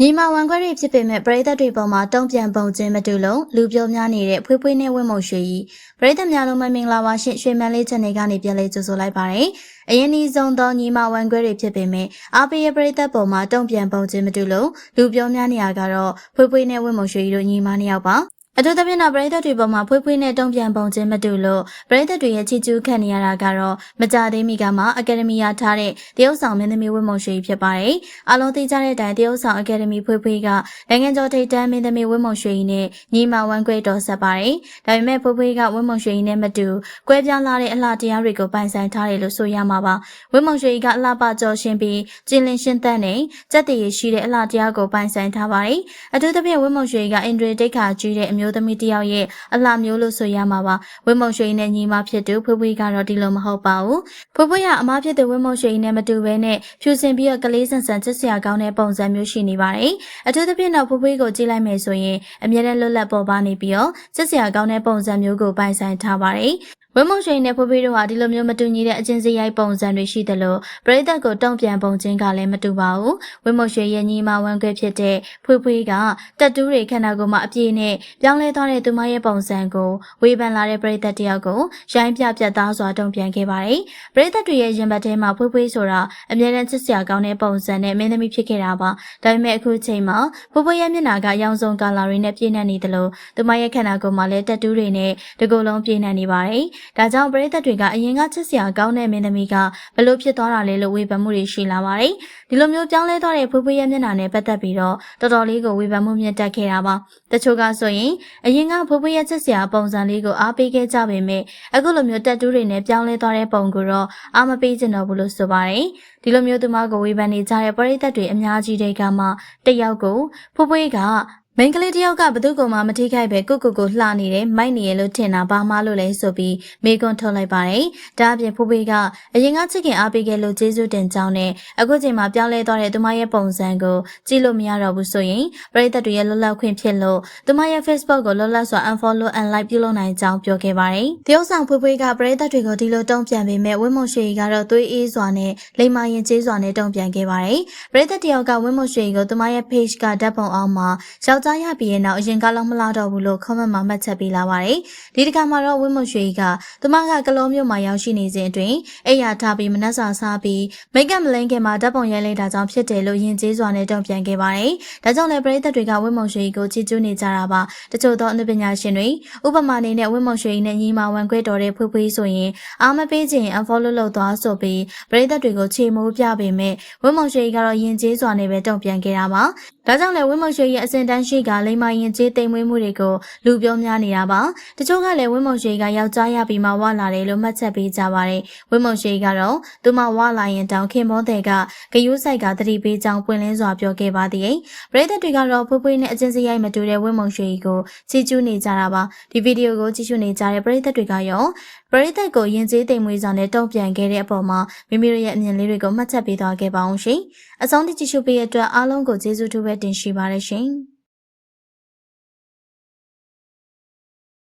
ညီမဝန်ခွဲတွေဖြစ်ပေမဲ့ပရိသတ်တွေပေါ်မှာတုံ့ပြန်ပုံချင်းမတူလို့လူပြောများနေတဲ့ဖွေးဖွေးနဲ့ဝင်းမုံရွှေကြီးပရိသတ်များလုံးမင်္ဂလာပါရှင်ရွှေမန်းလေးချက်နေကနေပြန်လေးကြိုဆိုလိုက်ပါတယ်အရင်ဒီဆုံးသောညီမဝန်ခွဲတွေဖြစ်ပေမဲ့အားပေးရပရိသတ်ပေါ်မှာတုံ့ပြန်ပုံချင်းမတူလို့လူပြောများနေရကတော့ဖွေးဖွေးနဲ့ဝင်းမုံရွှေကြီးတို့ညီမနှစ်ယောက်ပါ အထူးသဖြင့်တော့ပရိသတ်တွေပေါ်မှာဖွေးဖွေးနဲ့တုံ့ပြန်ပုံချင်းမတူလို့ပရိသတ်တွေရဲ့ချီကျူးခံနေရတာကတော့မကြသေးမီကမှအကယ်ဒမီရထားတဲ့တရုတ်ဆောင်မင်းသမီးဝင်းမုံရွှေဖြစ်ပါတယ်။အားလုံးသိကြတဲ့အတိုင်းတရုတ်ဆောင်အကယ်ဒမီဖွေးဖွေးကနိုင်ငံကျော်ထိပ်တန်းမင်းသမီးဝင်းမုံရွှေနဲ့ညီမဝမ်ကွဲတော်ဆက်ပါတယ်။ဒါပေမဲ့ဖွေးဖွေးကဝင်းမုံရွှေနဲ့မတူကွဲပြားလာတဲ့အလှတရားတွေကိုပိုင်ဆိုင်ထားတယ်လို့ဆိုရမှာပါ။ဝင်းမုံရွှေကအလှပကြော်ရှင်ပြီးကျင်းလင်းရှင်းသန့်နဲ့စက်တည်ရရှိတဲ့အလှတရားကိုပိုင်ဆိုင်ထားပါတယ်။အထူးသဖြင့်ဝင်းမုံရွှေကအင်ဒရီတိတ်ခါကြီးတဲ့အမျိုးသမီးတစ်ယောက်ရဲ့အလှမျိုးလို့ဆိုရမှာပါဝင်းမုံရွှေနဲ့ညီမဖြစ်သူဖွေးဖွေးကတော့ဒီလိုမဟုတ်ပါဘူးဖွေးဖွေးကအမားဖြစ်သူဝင်းမုံရွှေနဲ့မတူဘဲနဲ့ဖြူစင်ပြီးတော့ကလေးဆန်ဆန်ချစ်စရာကောင်းတဲ့ပုံစံမျိုးရှိနေပါတယ်အထူးသဖြင့်တော့ဖွေးဖွေးကိုကြည့်လိုက်မယ်ဆိုရင်အမြဲတမ်းလွတ်လပ်ပေါ်ပါနေပြီးတော့ချစ်စရာကောင်းတဲ့ပုံစံမျိုးကိုပိုင်ဆိုင်ထားပါတယ် ဝင်းမုံရွှေနဲ့ဖွေးဖွေးတို့ဟာဒီလိုမျိုးမတူညီတဲ့အချင်းစီရိုက်ပုံစံတွေရှိတယ်လို့ပရိသတ်ကိုတုံ့ပြန်ပုံချင်းကလည်းမတူပါဘူးဝင်းမုံရွှေရဲ့ညီမဝမ်းခွဲဖြစ်တဲ့ဖွေးဖွေးကတက်တူးတွေခန္ဓာကိုယ်မှာအပြည့်နဲ့ပြောင်းလဲသွားတဲ့သူမရဲ့ပုံစံကိုဝေဖန်လာတဲ့ပရိသတ်တယောက်ကိုရိုင်းပြပြတ်သားစွာတုံ့ပြန်ခဲ့ပါတယ်ပရိသတ်တွေရဲ့ရင်ဘတ်ထဲမှာဖွေးဖွေးဆိုတာအမြဲတမ်းချစ်စရာကောင်းတဲ့ပုံစံနဲ့မင်းသမီးဖြစ်ခဲ့တာပါဒါပေမဲ့အခုချိန်မှာဖွေးဖွေးရဲ့မျက်နှာကရောင်စုံကာလာတွေနဲ့ပြည့်နှက်နေတယ်လို့သူမရဲ့ခန္ဓာကိုယ်မှာလည်းတက်တူးတွေနဲ့တကူလုံးပြည့်နှက်နေပါတယ်ဒါကြောင့်ပရိသတ်တွေကအရင်ကချစ်စရာကောင်းတဲ့မင်းသမီးကဘလို့ဖြစ်သွားတာလဲလို့ဝေဖန်မှုတွေရှိလာပါတယ်။ဒီလိုမျိုးပြောင်းလဲသွားတဲ့ဖွေးဖွေးရဲ့မျက်နှာနဲ့ပတ်သက်ပြီးတော့တော်တော်လေးကိုဝေဖန်မှုမြင့်တက်ခဲ့တာပါ။တချို့ကဆိုရင်အရင်ကဖွေးဖွေးရဲ့ချစ်စရာပုံစံလေးကိုအားပေးခဲ့ကြပေမဲ့အခုလိုမျိုးတက်တူးတွေနဲ့ပြောင်းလဲသွားတဲ့ပုံကိုတော့အားမပေးချင်တော့ဘူးလို့ဆိုပါတယ်။ဒီလိုမျိုးသူမကိုဝေဖန်နေကြတဲ့ပရိသတ်တွေအများကြီးတွေကမှတယောက်ကိုဖွေးဖွေးက မိန်းကလေးတယောက်ကဘသူ့ကိုမှမထိခိုက်ပဲကိုကိုကိုလှနေတယ်မိုက်နေရလို့ထင်တာဘာမှလို့လဲဆိုပြီးမေကွန်ထုတ်လိုက်ပါတယ်။ဒါအပြင်ဖိုးဖေးကအရင်ကချစ်ခင်အားပေးခဲ့လို့ကျေးဇူးတင်ကြောင်းနဲ့အခုချိန်မှာပြောင်းလဲသွားတဲ့သူမရဲ့ပုံစံကိုကြည့်လို့မရတော့ဘူးဆိုရင်ပရိသတ်တွေရဲ့လွတ်လပ်ခွင့်ဖြစ်လို့သူမရဲ့ Facebook ကိုလွတ်လပ်စွာ unfollow and like ပြုလုပ်နိုင်ကြောင်းပြောခဲ့ပါတယ်။တရုတ်ဆောင်ဖွေးဖွေးကပရိသတ်တွေကိုဒီလိုတုံ့ပြန်ပေမဲ့ဝင်းမုံရွှေကတော့သွေးအေးစွာနဲ့လိမ္မာရင်ကျေးစွာနဲ့တုံ့ပြန်ခဲ့ပါတယ်။ပရိသတ်တယောက်ကဝင်းမုံရွှေကိုသူမရဲ့ page ကဓာတ်ပုံအောင်မှာယောက်ျားရပြီးရဲ့နောက်အရင်ကလောက်မလာတော့ဘူးလို့ comment မှာမှတ်ချက်ပေးလာပါတယ်။ဒီတစ်ခါမှာတော့ဝင်းမွန်ရွှေကသူမကကလောမျိုးမှာရောက်ရှိနေစဉ်အတွင်းအိယာထားပြီးမနှက်စာစားပြီးမိတ်ကပ်မလိန်ခင်မှာဓာတ်ပုံရိုက်လိုက်တာကြောင့်ဖြစ်တယ်လို့ယဉ်ကျေးစွာနဲ့တုံ့ပြန်ခဲ့ပါတယ်။ဒါကြောင့်လည်းပရိသတ်တွေကဝင်းမွန်ရွှေကိုချီးကျူးနေကြတာပါ။တချို့သောအနုပညာရှင်တွေဥပမာအနေနဲ့ဝင်းမွန်ရွှေနဲ့ညီမဝန်ခွဲတော်တဲ့ဖွေးဖွေးဆိုရင်အားမပေးခြင်း unfollow လုပ်သွားဆိုပြီးပရိသတ်တွေကိုချေမိုးပြပေမဲ့ဝင်းမွန်ရွှေကတော့ယဉ်ကျေးစွာနဲ့ပဲတုံ့ပြန်ခဲ့တာပါ။ဒါကြောင့်လည်းဝင်းမွန်ရွှေရဲ့အစင်တန်းရှိကလိမ္မာရင်ကျေးတိမ်မွေးမှုတွေကိုလူပြောများနေတာပါတချို့ကလည်းဝင်းမုံရွှေကယောက်ျားရပြီးမှဝလာတယ်လို့မှတ်ချက်ပေးကြပါတယ်ဝင်းမုံရွှေကတော့သူမဝလာရင်တောင်ခင်မောတဲ့ကဂယုဆိုင်ကသတိပေးကြောင်းပွင့်လင်းစွာပြောခဲ့ပါသေးတယ်ပရိသတ်တွေကတော့ဖွေးဖွေးနဲ့အချင်းစရိုက်မတူတဲ့ဝင်းမုံရွှေကိုချီးကျူးနေကြတာပါဒီဗီဒီယိုကိုကြည့်ရှုနေကြတဲ့ပရိသတ်တွေကရောပရိသတ်ကိုရင်ကျေးသိမ်မွေးစွာနဲ့တုံ့ပြန်ခဲ့တဲ့အပေါ်မှာမိမိတို့ရဲ့အမြင်လေးတွေကိုမှတ်ချက်ပေးသွားခဲ့ပါအောင်ရှင်အဆုံးထိကြည့်ရှုပေးတဲ့အတွက်အားလုံးကိုကျေးဇူးတူပဲတင်ရှိပါရရှင်